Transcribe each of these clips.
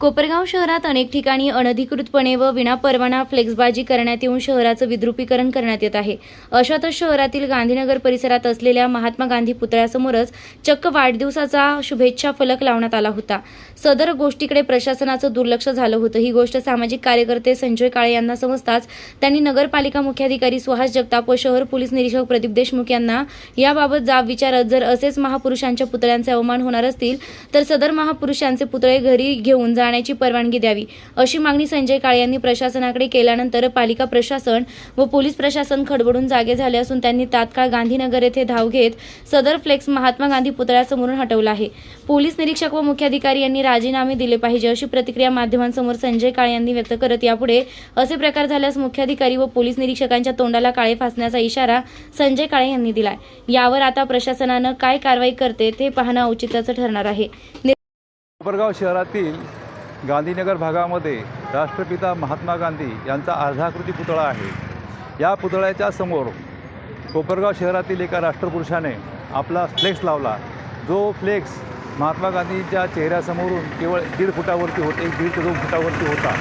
कोपरगाव शहरात अनेक ठिकाणी अनधिकृतपणे व विनापरवाना फ्लेक्सबाजी करण्यात येऊन शहराचं विद्रुपीकरण करण्यात येत आहे. अशातच शहरातील गांधीनगर परिसरात असलेल्या महात्मा गांधी पुतळ्यासमोरच चक्क वाढदिवसाचा शुभेच्छा फलक लावण्यात आला होता. सदर गोष्टीकडे प्रशासनाचं दुर्लक्ष झालं होतं. ही गोष्ट सामाजिक कार्यकर्ते संजय काळे यांना समजताच त्यांनी नगरपालिका मुख्याधिकारी सुहास जगताप व शहर पोलीस निरीक्षक प्रदीप देशमुख यांना याबाबत जाब विचारत जर असेच महापुरुषांच्या पुतळ्यांचे अवमान होणार असतील तर सदर महापुरुषांचे पुतळे घरी घेऊन जा जाण्याची परवानगी द्यावी. अशी मागणी संजय काळे यांनी प्रशासनाकडे केल्यानंतर पालिका प्रशासन व पोलीस प्रशासन खडबडून जागे झाले असून त्यांनी तात्काळ गांधीनगर येथे धाव घेत सदर फ्लेक्स महात्मा गांधी पुतळ्यासमोरून हटवला आहे. पोलीस निरीक्षक व मुख्याधिकारी यांनी राजीनामे दिले पाहिजे अशी प्रतिक्रिया माध्यमांसमोर संजय काळे यांनी व्यक्त करत यापुढे असे प्रकार झाल्यास मुख्याधिकारी व पोलीस निरीक्षकांच्या तोंडाला काळे फासण्याचा इशारा संजय काळे यांनी दिलाय. यावर आता प्रशासनानं काय कारवाई करते ते पाहणं औचित्याचं ठरणार आहे. कोपरगाव शहरातील गांधीनगर भागामध्ये राष्ट्रपिता महात्मा गांधी यांचा अर्धाकृती पुतळा आहे. या पुतळ्याच्या समोर कोपरगाव शहरातील एका राष्ट्रपुरुषाने आपला फ्लेक्स लावला. जो फ्लेक्स महात्मा गांधींच्या चेहऱ्यासमोरून केवळ दीड फुटावरती होते एक दीड ते दोन फुटावरती होता.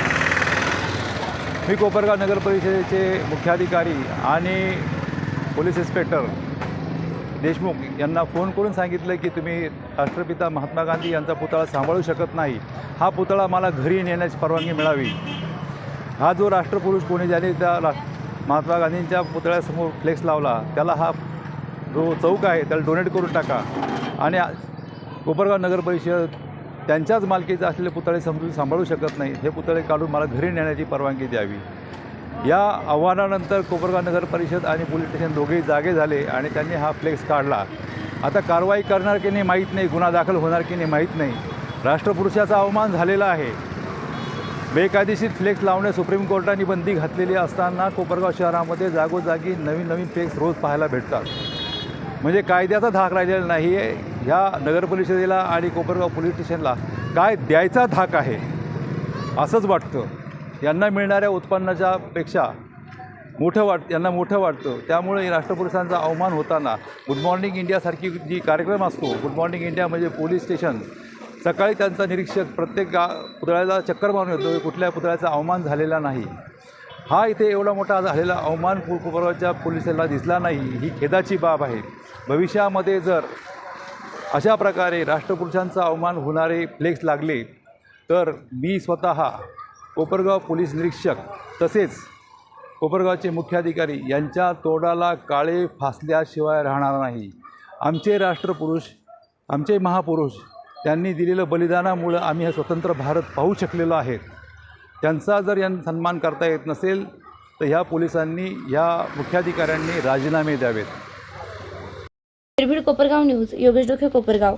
मी कोपरगाव नगर परिषदेचे मुख्याधिकारी आणि पोलीस इन्स्पेक्टर देशमुख यांना फोन करून सांगितलं की तुम्ही राष्ट्रपिता महात्मा गांधी यांचा पुतळा सांभाळू शकत नाही. हा पुतळा मला घरी नेण्याची परवानगी मिळावी. हा जो राष्ट्रपुरुष कोणी ज्याने त्या रा महात्मा गांधींच्या पुतळ्यासमोर फ्लेक्स लावला त्याला हा जो चौक आहे त्याला डोनेट करून टाका. आणि कोपरगाव नगर परिषद त्यांच्याच मालकीचे असलेले पुतळे समजून सांभाळू शकत नाही. हे पुतळे काढून मला घरी नेण्याची परवानगी द्यावी. या आव्हानानंतर कोपरगाव नगर परिषद आणि पोलीस स्टेशन दोघेही जागे झाले आणि त्यांनी हा फ्लेक्स काढला. आता कारवाई करणार की नाही माहीत नाही गुन्हा दाखल होणार की नाही माहीत नाही. राष्ट्रपुरुषाचा अवमान झालेला आहे. बेकायदेशीर फ्लेक्स लावण्यास सुप्रीम कोर्टाने बंदी घातलेली असताना कोपरगाव शहरामध्ये जागोजागी नवीन नवीन फ्लेक्स रोज पाहायला भेटतात. म्हणजे कायद्याचा धाक राहिलेला नाही आहे ह्या नगर परिषदेला आणि कोपरगाव पोलीस स्टेशनला काय द्यायचा धाक आहे? असंच वाटतं. यांना मिळणाऱ्या उत्पन्नाच्या पेक्षा मोठं वाट यांना मोठं वाटतं त्यामुळे राष्ट्रपुरुषांचा अवमान होताना गुड मॉर्निंग इंडियासारखी जी कार्यक्रम असतो गुड मॉर्निंग इंडिया म्हणजे पोलीस स्टेशन सकाळी त्यांचा निरीक्षक प्रत्येक गा पुतळ्याला चक्कर मारून येतो कुठल्या पुतळ्याचा अवमान झालेला नाही. हा इथे एवढा मोठा झालेला अवमान पूर्वच्या कोपरगावच्या पोलिसांना दिसला नाही ही खेदाची बाब आहे. भविष्यामध्ये जर अशा प्रकारे राष्ट्रपुरुषांचा अवमान होणारे फ्लेक्स लागले तर मी स्वतः कोपरगाव पोलीस निरीक्षक तसेच कोपरगावचे मुख्याधिकारी यांच्या तोडाला काळे फासल्याशिवाय राहणार नाही. आमचे राष्ट्रपुरुष आमचे महापुरुष त्यांनी दिलेलं बलिदानामुळं आम्ही हा स्वतंत्र भारत पाहू शकलेलो आहेत. त्यांचा जर यां सन्मान करता येत नसेल तर ह्या पोलिसांनी ह्या मुख्याधिकाऱ्यांनी राजीनामे द्यावेत. कोपरगाव न्यूज योगेश डोखे कोपरगाव.